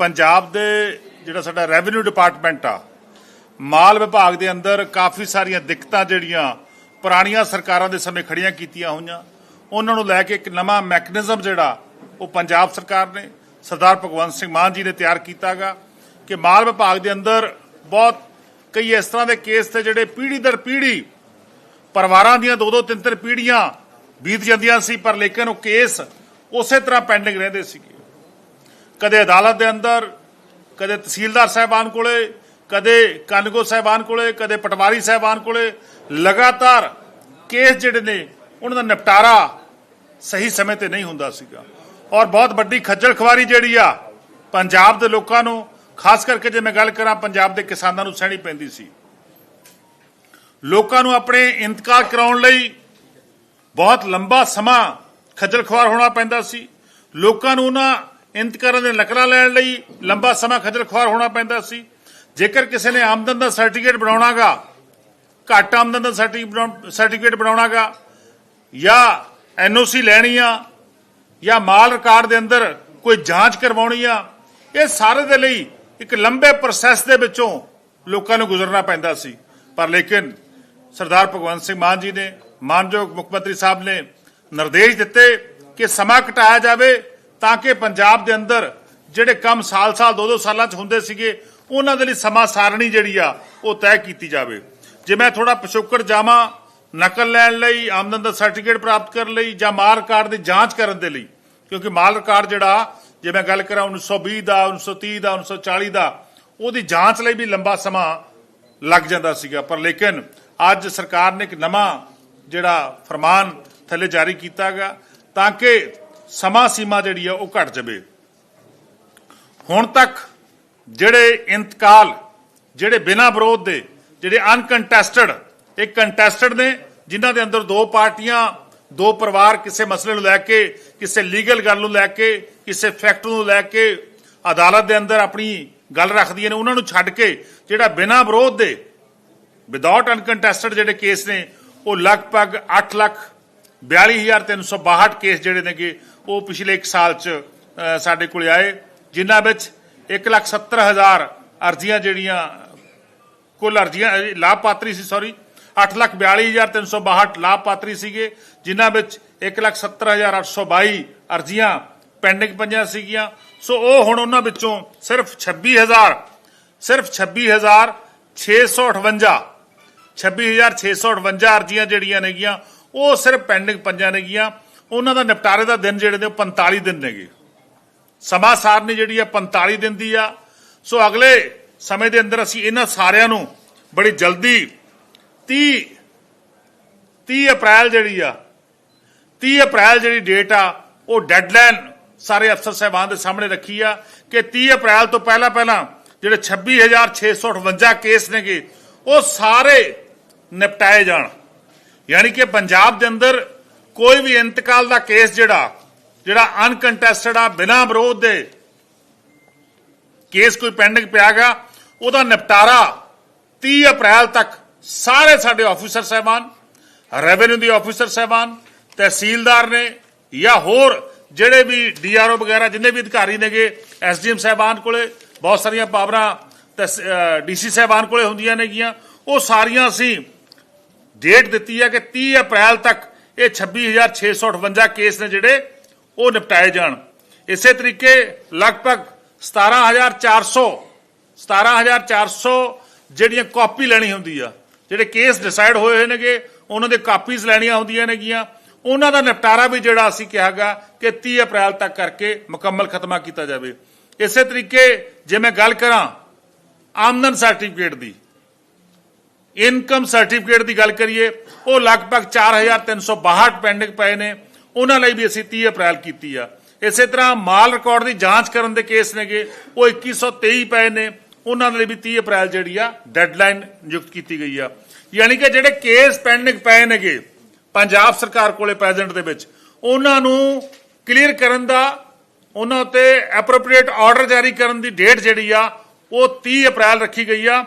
ਪੰਜਾਬ ਦੇ ਜਿਹੜਾ ਸਾਡਾ ਰੈਵਨਿਊ ਡਿਪਾਰਟਮੈਂਟ ਆ, ਮਾਲ ਵਿਭਾਗ ਦੇ ਅੰਦਰ ਕਾਫੀ ਸਾਰੀਆਂ ਦਿੱਕਤਾਂ ਜਿਹੜੀਆਂ ਪੁਰਾਣੀਆਂ ਸਰਕਾਰਾਂ ਦੇ ਸਮੇਂ ਖੜੀਆਂ ਕੀਤੀਆਂ ਹੋਈਆਂ। ਉਹਨਾਂ ਨੂੰ ਲੈ ਕੇ ਇੱਕ ਨਵਾਂ ਮੈਕੈਨਿਜ਼ਮ ਜਿਹੜਾ ਉਹ ਪੰਜਾਬ ਸਰਕਾਰ ਨੇ, ਸਰਦਾਰ ਭਗਵੰਤ ਸਿੰਘ ਮਾਨ ਜੀ ਨੇ ਤਿਆਰ ਕੀਤਾਗਾ ਕਿ ਮਾਲ ਵਿਭਾਗ ਦੇ ਅੰਦਰ ਬਹੁਤ ਕਈ ਇਸ ਤਰ੍ਹਾਂ ਦੇ ਕੇਸ ਤੇ ਜਿਹੜੇ ਪੀੜ੍ਹੀ ਦਰ ਪੀੜ੍ਹੀ ਪਰਿਵਾਰਾਂ ਦੀਆਂ ਦੋ ਦੋ ਤਿੰਨ ਤਿੰਨ ਪੀੜ੍ਹੀਆਂ ਬੀਤ ਜਾਂਦੀਆਂ ਸੀ, ਪਰ ਲੇਕਿਨ ਉਹ ਕੇਸ ਉਸੇ ਤਰ੍ਹਾਂ ਪੈਂਡਿੰਗ ਰਹਿੰਦੇ ਸੀਗੇ। ਕਦੇ ਅਦਾਲਤ ਦੇ ਅੰਦਰ, ਕਦੇ ਤਹਿਸੀਲਦਾਰ ਸਾਹਿਬਾਨ ਕੋਲੇ, ਕਦੇ ਕਾਨੂੰਗੋ ਸਾਹਿਬਾਨ ਕੋਲੇ, ਕਦੇ ਪਟਵਾਰੀ ਸਾਹਿਬਾਨ ਕੋਲੇ, ਲਗਾਤਾਰ ਕੇਸ ਜਿਹੜੇ ਨੇ, ਉਹਨਾਂ ਦਾ ਨਿਪਟਾਰਾ ਸਹੀ ਸਮੇਂ ਤੇ ਨਹੀਂ ਹੁੰਦਾ ਸੀਗਾ। ਔਰ ਬਹੁਤ ਵੱਡੀ ਖੱਜਲ ਖਵਾਰੀ ਜਿਹੜੀ ਆ, ਪੰਜਾਬ ਦੇ ਲੋਕਾਂ ਨੂੰ, ਖਾਸ ਕਰਕੇ ਜੇ ਮੈਂ ਗੱਲ ਕਰਾਂ ਪੰਜਾਬ ਦੇ ਕਿਸਾਨਾਂ ਨੂੰ ਸਹਿਣੀ ਪੈਂਦੀ ਸੀ। ਲੋਕਾਂ ਨੂੰ ਆਪਣੇ ਇੰਤਕਾਲ ਕਰਾਉਣ ਲਈ ਬਹੁਤ ਲੰਬਾ ਸਮਾਂ ਖੱਜਲ ਖੁਆਰ ਹੋਣਾ ਪੈਂਦਾ ਸੀ। ਲੋਕਾਂ ਨੂੰ ਉਹਨਾਂ ਇੰਤਕਾਰਾਂ ਦੇ ਨਕਲਾਂ ਲੈਣ ਲਈ ਲੰਬਾ ਸਮਾਂ ਖੱਜਲ ਖੁਆਰ ਹੋਣਾ ਪੈਂਦਾ ਸੀ। ਜੇਕਰ ਕਿਸੇ ਨੇ ਆਮਦਨ ਦਾ ਸਰਟੀਫਿਕੇਟ ਬਣਾਉਣਾਗਾ, ਘੱਟ ਆਮਦਨ ਦਾ ਸਰਟੀਫਿਕੇਟ ਬਣਾਉਣਾਗਾ, ਜਾਂ ਐਨਓਸੀ ਲੈਣੀ ਆ ਜਾਂ ਮਾਲ ਰਿਕਾਰਡ ਦੇ ਅੰਦਰ ਕੋਈ ਜਾਂਚ ਕਰਵਾਉਣੀ ਆ ਇਹ ਸਾਰੇ ਦੇ ਲਈ ਇੱਕ ਲੰਬੇ ਪ੍ਰੋਸੈਸ ਦੇ ਵਿੱਚੋਂ ਲੋਕਾਂ ਨੂੰ ਗੁਜ਼ਰਨਾ ਪੈਂਦਾ ਸੀ। ਪਰ ਲੇਕਿਨ ਸਰਦਾਰ ਭਗਵੰਤ ਸਿੰਘ ਮਾਨ ਜੀ ਨੇ, ਮਾਨਯੋਗ ਮੁੱਖ ਮੰਤਰੀ ਸਾਹਿਬ ਨੇ ਨਿਰਦੇਸ਼ ਦਿੱਤੇ ਕਿ ਸਮਾਂ ਘਟਾਇਆ ਜਾਵੇ ਤਾਂ ਕਿ ਪੰਜਾਬ ਦੇ ਅੰਦਰ ਜਿਹੜੇ ਕੰਮ ਸਾਲ-ਸਾਲ, ਦੋ-ਦੋ ਸਾਲਾਂ 'ਚ ਹੁੰਦੇ ਸੀਗੇ, ਉਹਨਾਂ ਦੇ ਲਈ ਸਮਾਂ ਸਾਰਣੀ ਜਿਹੜੀ ਆ, ਉਹ ਤੈਅ ਕੀਤੀ ਜਾਵੇ। ਜੇ ਮੈਂ ਥੋੜਾ ਪਿਛੋਕੜ ਜਾਵਾਂ, ਨਕਲ ਲੈਣ ਲਈ, ਆਮਦਨ ਦਾ ਸਰਟੀਫਿਕੇਟ ਪ੍ਰਾਪਤ ਕਰਨ ਲਈ ਜਾਂ ਮਾਲ ਰਿਕਾਰਡ ਦੀ ਜਾਂਚ ਕਰਨ ਦੇ ਲਈ, ਕਿਉਂਕਿ ਮਾਲ ਰਿਕਾਰਡ ਜਿਹੜਾ, ਜੇ ਮੈਂ ਗੱਲ ਕਰਾਂ 1920 ਦਾ 1930 ਦਾ 1940 ਦਾ, ਉਹਦੀ ਜਾਂਚ ਲਈ ਵੀ ਲੰਬਾ ਸਮਾਂ ਲੱਗ ਜਾਂਦਾ ਸੀਗਾ। ਪਰ ਲੇਕਿਨ ਅੱਜ ਸਰਕਾਰ ਨੇ ਇੱਕ ਨਵਾਂ ਜਿਹੜਾ ਫਰਮਾਨ ਥੱਲੇ ਜਾਰੀ ਕੀਤਾ ਗਿਆ ਤਾਂ ਕਿ ਸਮਾਂ ਸੀਮਾ ਜਿਹੜੀ ਆ ਉਹ ਘਟ ਜਾਵੇ। ਹੁਣ ਤੱਕ ਜਿਹੜੇ ਇੰਤਕਾਲ, ਜਿਹੜੇ ਬਿਨਾਂ ਵਿਰੋਧ ਦੇ, ਜਿਹੜੇ ਅਨਕੰਟੈਸਟਡ ਇੱਕ ਕੰਟੈਸਟਡ ਨੇ, ਜਿਨ੍ਹਾਂ ਦੇ ਅੰਦਰ ਦੋ ਪਾਰਟੀਆਂ, ਦੋ ਪਰਿਵਾਰ ਕਿਸੇ ਮਸਲੇ ਨੂੰ ਲੈ ਕੇ, ਕਿਸੇ ਲੀਗਲ ਗੱਲ ਨੂੰ ਲੈ ਕੇ, ਕਿਸੇ ਫੈਕਟ ਨੂੰ ਲੈ ਕੇ ਅਦਾਲਤ ਦੇ ਅੰਦਰ ਆਪਣੀ ਗੱਲ ਰੱਖਦੀਆਂ ਨੇ, ਉਹਨਾਂ ਨੂੰ ਛੱਡ ਕੇ ਜਿਹੜਾ ਬਿਨਾਂ ਵਿਰੋਧ ਦੇ ਵਿਦਆਊਟ ਅਨਕੰਟੈਸਟਡ ਜਿਹੜੇ ਕੇਸ ਨੇ, ਉਹ ਲਗਭਗ 8 ਲੱਖ 42362 ਕੇਸ ਜਿਹੜੇ ਨੇਗੇ, ਉਹ ਪਿਛਲੇ 1 ਸਾਲ ਚ ਸਾਡੇ ਕੋਲ ਆਏ, ਜਿਨ੍ਹਾਂ ਵਿੱਚ 170000 ਅਰਜ਼ੀਆਂ ਜਿਹੜੀਆਂ, ਕੁੱਲ ਅਰਜ਼ੀਆਂ ਲਾਭਪਾਤਰੀ ਸੀ ਸੌਰੀ 842362 ਲਾਭਪਾਤਰੀ ਸੀਗੇ, ਜਿਨ੍ਹਾਂ ਵਿੱਚ 170822 ਅਰਜ਼ੀਆਂ ਪੈਂਡਿੰਗ ਪਈਆਂ ਸੀਗੀਆਂ। ਸੋ ਉਹ ਹੁਣ ਉਹਨਾਂ ਵਿੱਚੋਂ ਸਿਰਫ 26000 ਸਿਰਫ 26658 26658 ਅਰਜ਼ੀਆਂ ਜਿਹੜੀਆਂ ਨੇਗੀਆਂ ਉਹ ਸਿਰਫ ਪੈਂਡਿੰਗ ਪੰਜਾਂ ਨੇਗੀਆਂ ਉਹਨਾਂ ਦਾ ਨਿਪਟਾਰੇ ਦਾ ਦਿਨ ਜਿਹੜੇ ਨੇ ਉਹ 45 ਦਿਨ ਨੇਗੇ ਸਮਾਂ ਸਾਰਨੀ ਜਿਹੜੀ ਆ 45 ਦਿਨ ਦੀ ਆ। ਸੋ ਅਗਲੇ ਸਮੇਂ ਦੇ ਅੰਦਰ ਅਸੀਂ ਇਹਨਾਂ ਸਾਰਿਆਂ ਨੂੰ ਬੜੀ ਜਲਦੀ 30 30 ਅਪ੍ਰੈਲ ਜਿਹੜੀ ਆ 30 ਅਪ੍ਰੈਲ ਜਿਹੜੀ ਡੇਟ ਆ, ਉਹ ਡੈਡਲਾਈਨ ਸਾਰੇ ਅਫਸਰ ਸਾਹਿਬਾਨ ਦੇ ਸਾਹਮਣੇ ਰੱਖੀ ਆ ਕਿ 30 ਅਪ੍ਰੈਲ ਤੋਂ ਪਹਿਲਾਂ ਪਹਿਲਾਂ ਜਿਹੜੇ 26658 ਕੇਸ ਨੇਗੇ, ਉਹ ਸਾਰੇ ਨਿਪਟਾਏ ਜਾਣ। ਯਾਨੀ ਕਿ ਪੰਜਾਬ ਦੇ ਅੰਦਰ ਕੋਈ ਵੀ ਇੰਤਕਾਲ ਦਾ ਕੇਸ ਜਿਹੜਾ ਜਿਹੜਾ ਅਨਕੰਟੈਸਟਡ ਆ, ਬਿਨਾਂ ਵਿਰੋਧ ਦੇ ਕੇਸ ਕੋਈ ਪੈਂਡਿੰਗ ਪਿਆਗਾ ਉਹਦਾ ਨਿਪਟਾਰਾ 30 ਅਪ੍ਰੈਲ ਤੱਕ ਸਾਰੇ ਸਾਡੇ ਆਫੀਸਰ ਸਹਿਬਾਨ ਰੈਵਨਿਊ ਦੇ ਆਫੀਸਰ ਸਹਿਬਾਨ, ਤਹਿਸੀਲਦਾਰ ਨੇ ਜਾਂ ਹੋਰ ਜਿਹੜੇ ਵੀ ਡੀਆਰਓ ਵਗੈਰਾ, ਜਿੰਨੇ ਵੀ ਅਧਿਕਾਰੀ ਨੇਗੇ ਐਸਡੀਐਮ ਸਹਿਬਾਨ ਕੋਲੇ, ਬਹੁਤ ਸਾਰੀਆਂ ਪਾਵਰਾਂ ਡੀਸੀ ਸਹਿਬਾਨ ਕੋਲੇ ਹੁੰਦੀਆਂ ਨੇਗੀਆਂ, ਉਹ ਸਾਰੀਆਂ ਅਸੀਂ ਡੇਟ ਦਿੱਤੀ ਹੈ ਕਿ 30 ਅਪ੍ਰੈਲ ਤੱਕ ਇਹ 26658 ਕੇਸ ਨੇ ਜਿਹੜੇ ਉਹ ਨਿਪਟਾਏ ਜਾਣ। ਇਸੇ ਤਰੀਕੇ ਲਗਭਗ 17400 17400 ਜਿਹੜੀਆਂ ਕਾਪੀ ਲੈਣੀ ਹੁੰਦੀ ਆ, ਜਿਹੜੇ ਕੇਸ ਡਿਸਾਈਡ ਹੋਏ ਹੋਏ ਨੇਗੇ, ਉਹਨਾਂ ਦੇ ਕਾਪੀਜ਼ ਲੈਣੀਆਂ ਹੁੰਦੀਆਂ ਨੇਗੀਆਂ। ਉਹਨਾਂ ਦਾ ਨਿਪਟਾਰਾ ਵੀ ਜਿਹੜਾ ਅਸੀਂ ਕਿਹਾਗਾ ਕਿ 30 ਅਪ੍ਰੈਲ ਤੱਕ ਕਰਕੇ ਮੁਕੰਮਲ ਖਤਮਾ ਕੀਤਾ ਜਾਵੇ। ਇਸੇ ਤਰੀਕੇ ਜੇ ਮੈਂ ਗੱਲ ਕਰਾਂ ਆਮਦਨ ਸਰਟੀਫਿਕੇਟ ਦੀ ਇਨਕਮ ਸਰਟੀਫਿਕੇਟ ਦੀ ਗੱਲ ਕਰੀਏ, ਉਹ ਲਗਭਗ 4362 ਪੈਂਡਿੰਗ ਪਏ ਨੇ। ਉਹਨਾਂ ਲਈ ਵੀ ਅਸੀਂ 30 ਅਪ੍ਰੈਲ ਕੀਤੀ ਆ। ਇਸੇ ਤਰ੍ਹਾਂ ਮਾਲ ਰਿਕਾਰਡ ਦੀ ਜਾਂਚ ਕਰਨ ਦੇ ਕੇਸ ਨੇਗੇ, ਉਹ 2123 ਪਏ ਨੇ। ਉਹਨਾਂ ਲਈ ਵੀ 30 ਅਪ੍ਰੈਲ ਜਿਹੜੀ ਆ, ਡੈਡਲਾਈਨ ਨਿਯੁਕਤ ਕੀਤੀ ਗਈ ਆ। ਯਾਨੀ ਕਿ ਜਿਹੜੇ ਕੇਸ ਪੈਂਡਿੰਗ ਪਏ ਨੇਗੇ, ਪੰਜਾਬ ਸਰਕਾਰ ਕੋਲੇ ਪ੍ਰੈਜ਼ੈਂਟ ਦੇ ਵਿੱਚ, ਉਹਨਾਂ ਨੂੰ ਕਲੀਅਰ ਕਰਨ ਦਾ, ਉਹਨਾਂ ਉੱਤੇ ਐਪਰੋਪ੍ਰੀਏਟ ਆਰਡਰ ਜਾਰੀ ਕਰਨ ਦੀ ਡੇਟ ਜਿਹੜੀ ਆ, ਉਹ 30 ਅਪ੍ਰੈਲ ਰੱਖੀ ਗਈ ਆ।